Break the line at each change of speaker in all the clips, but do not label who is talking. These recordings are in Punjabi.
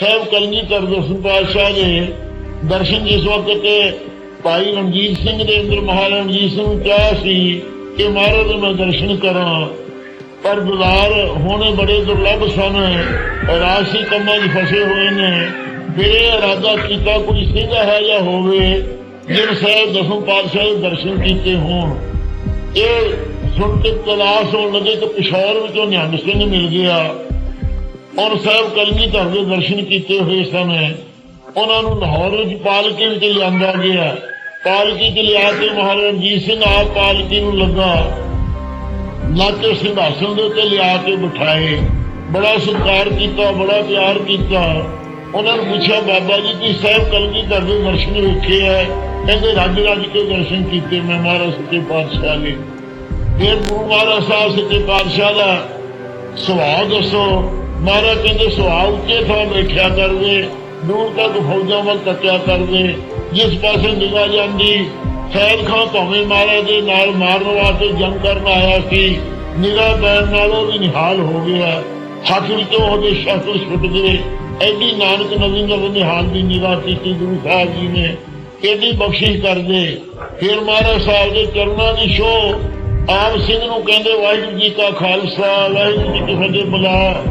ਸਾਹਿਬ ਕਲਗੀਧਰ ਦਰਸ਼ਨ ਪਾਤਸ਼ਾਹ ਦੇ ਦਰਸ਼ਨ ਜਿਸ ਵਕਤ ਭਾਈ ਰਣਜੀਤ ਸਿੰਘ ਦੇ ਅੰਦਰ ਮਹਾਰਾਜ ਰਣਜੀਤ ਸਿੰਘ ਨੂੰ ਕਿਹਾ ਸੀ ਕਿ ਮਹਾਰਾਜ, ਮੈਂ ਦਰਸ਼ਨ ਕਰਾਂ। ਪਰ ਦੁਲਾਰ ਹੋਣੇ ਬੜੇ ਦੁਰਲੱਭ ਸਨ। ਰਾਸ਼ੀ ਕੰਮਾਂ 'ਚ ਫਸੇ ਹੋਏ ਨੇ। ਫਿਰ ਇਰਾਦਾ ਕੀਤਾ ਕੋਈ ਸਿੰਘ ਹੈ ਜਾਂ ਹੋਵੇ, ਜਿਨ ਸਾਹਿਬ ਦਸਮ ਪਾਤਸ਼ਾਹ ਦੇ ਦਰਸ਼ਨ ਕੀਤੇ ਹੋਣ। ਇਹ ਸੁਣ ਕੇ ਤਲਾਸ਼ ਹੋਣ ਲੱਗੇ ਕਿ ਪਿਸ਼ੌਰ ਵਿੱਚੋਂ ਨਿਹੰਗ ਸਿੰਘ ਮਿਲ ਗਿਆ। ਔਰ ਸਾਹਿਬ ਕਲਗੀ ਧਰ ਦੇ ਦਰਸ਼ਨ ਕੀਤੇ ਹੋਏ ਸਨ ਉਹਨਾਂ ਨੂੰ ਲਾਹੌਰ ਵਿੱਚ ਪਾਲਕੀ ਵਿੱਚ ਲਿਆਂਦਾ ਗਿਆ। ਪਾਲਕੀ ਚ ਲਿਆ ਕੇ ਮਹਾਰਾਜ ਰਣਜੀਤ ਸਿੰਘ ਆਪ ਪਾਲਕੀ ਨੂੰ ਲੱਗਾ। ਲਾਕੇ ਸਿੰਘਾਸਨ ਦੇ ਉੱਤੇ ਲਿਆ ਕੇ ਬਿਠਾਏ। ਬੜਾ ਸਤਿਕਾਰ ਕੀਤਾ, ਬੜਾ ਪਿਆਰ ਕੀਤਾ। ਉਹਨਾਂ ਨੂੰ ਪੁੱਛਿਆ, ਬਾਬਾ ਜੀ ਤੁਸੀਂ ਸਾਹਿਬ ਕਲਗੀ ਧਰ ਦੇ ਦਰਸ਼ਨ ਵੇਖੇ ਹੈ ਕਹਿੰਦੇ, ਰੱਜ ਰੱਜ ਕੇ ਦਰਸ਼ਨ ਕੀਤੇ ਮੈਂ ਮਹਾਰਾਜ ਸੱਚੇ ਪਾਤਸ਼ਾਹ ਨੇ ਫਿਰ ਗੁਰੂ ਮਹਾਰਾਜ ਸਾਹਿਬ ਸੱਚੇ ਪਾਤਸ਼ਾਹ ਦਾ ਸੁਭਾਅ ਦੱਸੋ। ਮਹਾਰਾਜ ਕਹਿੰਦੇ ਸੁਹਾ ਉੱਚੇ ਥਾਂ ਬੈਠਿਆ ਕਰਦੇ ਦੂਰ ਤੱਕ ਫੌਜਾਂ ਵੱਲ ਤੱਕਿਆ ਕਰਦੇ ਜਿਸ ਪਾਸੇ ਨਿਗਾਹ ਜਾਂਦੀ, ਸੈਦ ਖਾਂ ਭਾਵੇਂ ਮਹਾਰਾਜ ਦੇ ਨਾਲ ਮਾਰਨ ਵਾਸਤੇ ਜੰਗ ਕਰਨ ਆਇਆ ਸੀ, ਨਿਗਾਹ ਪੈਣ ਨਾਲ ਉਹ ਵੀ ਨਿਹਾਲ ਹੋ ਗਿਆ। ਹੱਥ ਵਿੱਚੋਂ ਉਹਦੇ ਸ਼ਸਤਰ ਛੁੱਟ ਗਏ ਐਡੀ ਨਾਨਕ ਨਵੀਂ ਨਵੀਂ ਨਿਹਾਲ ਦੀ ਨਿਗਾਹ ਕੀਤੀ ਗੁਰੂ ਸਾਹਿਬ ਜੀ ਨੇ। ਇਹਦੀ ਬਖਸ਼ਿਸ਼ ਕਰਦੇ? ਫਿਰ ਮਹਾਰਾਜ ਸਾਹਿਬ ਦੇ ਚਰਨਾਂ ਦੀ ਛੋਹ ਆਪ ਸਿੰਘ ਨੂੰ ਕਹਿੰਦੇ, ਵਾਹਿਗੁਰੂ ਜੀ ਕਾ ਖਾਲਸਾ, ਵਾਹਿਗੁਰੂ ਜੀ ਕੀ ਫਤਿਹ ਬੁਲਾ।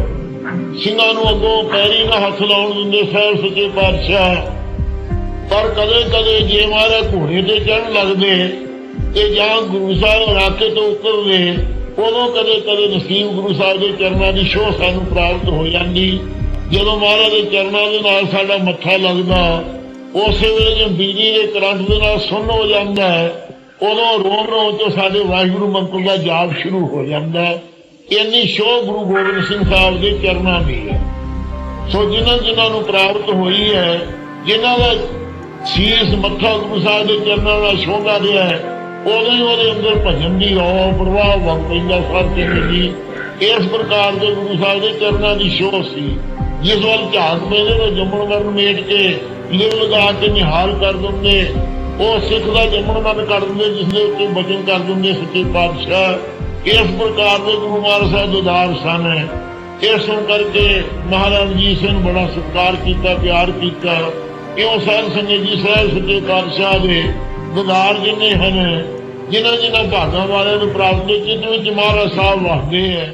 ਸਿੰਘਾਂ ਨੂੰ ਅੱਗੋਂ ਪੈਰੀ ਨਾ ਹੱਥ ਲਾਉਣ ਦਿੰਦੇ ਸਾਹਿਬ ਸੱਚੇ ਪਾਤਸ਼ਾਹ। ਪਰ ਕਦੇ ਕਦੇ ਜੇ ਮਾਰੇ ਘੋੜੇ ਤੇ ਚੜਨ ਲੱਗਦੇ ਤੇ ਜਾਂ ਗੁਰੂ ਸਾਹਿਬ ਰਾਕੇ ਤੋਂ ਉਤਰਦੇ, ਉਦੋਂ ਕਦੇ ਕਦੇ ਨਸੀਬ ਗੁਰੂ ਸਾਹਿਬ ਦੇ ਚਰਨਾਂ ਦੀ ਸੋਹ ਸਾਨੂੰ ਪ੍ਰਾਪਤ ਹੋ ਜਾਂਦੀ। ਜਦੋਂ ਮਹਾਰਾਜ ਦੇ ਚਰਨਾਂ ਦੇ ਨਾਲ ਸਾਡਾ ਮੱਥਾ ਲੱਗਦਾ, ਉਸੇ ਵੇਲੇ ਜੇ ਬਿਜਲੀ ਦੇ ਕਰੰਟ ਦੇ ਨਾਲ ਸੁੰਨ ਹੋ ਜਾਂਦਾ ਹੈ ਉਦੋਂ ਰੋਮ ਰੋਮ ਤੋਂ ਸਾਡੇ ਵਾਹਿਗੁਰੂ ਮੰਤਰ ਦਾ ਜਾਪ ਸ਼ੁਰੂ ਹੋ ਜਾਂਦਾ। ਹੈ ਇੰਨੀ ਸ਼ੋਅ ਗੁਰੂ ਗੋਬਿੰਦ ਸਿੰਘ ਸਾਹਿਬ ਦੇ ਚਰਨਾਂ ਦੀ ਹੈ। ਸੋ ਜਿਨ੍ਹਾਂ ਜਿਨ੍ਹਾਂ ਨੂੰ ਪ੍ਰਾਪਤ ਹੋਈ ਹੈ, ਜਿਨ੍ਹਾਂ ਦਾ ਸੀਸ ਮੱਥਾ ਗੁਰੂ ਸਾਹਿਬ ਦੇ ਚਰਨਾਂ ਨਾਲ ਛੋਹਦਾ ਰਿਹਾ ਹੈ ਉਦੋਂ ਹੀ ਉਹਦੇ ਅੰਦਰ ਭਜਨ ਦੀ ਰੋ ਪ੍ਰਵਾਹ ਵਗ ਪੈਂਦਾ ਸਭ ਤੇ ਮਿਲੀ ਇਸ ਪ੍ਰਕਾਰ ਦੇ ਗੁਰੂ ਸਾਹਿਬ ਦੇ ਚਰਨਾਂ ਦੀ ਸ਼ੋਅ ਸੀ। ਜਿਸ ਵੱਲ ਝਾਕ ਪੈਂਦੇ ਨੇ, ਜੰਮਣ ਮਰਨ ਮੇਟ ਕੇ ਲਿਵ ਲਗਾ ਕੇ ਨਿਹਾਲ ਕਰ ਦਿੰਦੇ। ਉਹ ਸਿੱਖ ਦਾ ਜੰਮਣ ਮਰਨ ਕਰ ਦਿੰਦੇ, ਜਿਸ ਦੇ ਉੱਤੇ ਬਚਨ ਕਰ ਦਿੰਦੇ ਸੱਚੇ ਪਾਤਸ਼ਾਹ। ਇਸ ਪ੍ਰਕਾਰ ਦੇ ਗੁਰੂ ਮਹਾਰਾਜ ਸਾਹਿਬ ਦੇ ਸਨ ਇਸ ਸੁਣ ਕਰਕੇ ਮਹਾਰਾਜ ਜੀ ਸਿੰਘ ਬੜਾ ਸਤਿਕਾਰ ਕੀਤਾ, ਪਿਆਰ ਕੀਤਾ। ਕਿਉਂ ਸਾਧ ਸੰਗਤ ਜੀ ਸਾਹਿਬ ਸੱਚੇ ਪਾਤਸ਼ਾਹ ਦੇ ਦਿਦਾਰ ਜਿੰਨੇ ਹਨ, ਜਿਨ੍ਹਾਂ ਜਿਨ੍ਹਾਂ ਭਾਗਾਂ ਵਾਲਿਆਂ ਨੂੰ ਪ੍ਰਾਪਤ ਨੇ ਵਿੱਚ ਮਹਾਰਾਜ ਸਾਹਿਬ ਵਸਦੇ ਹੈ।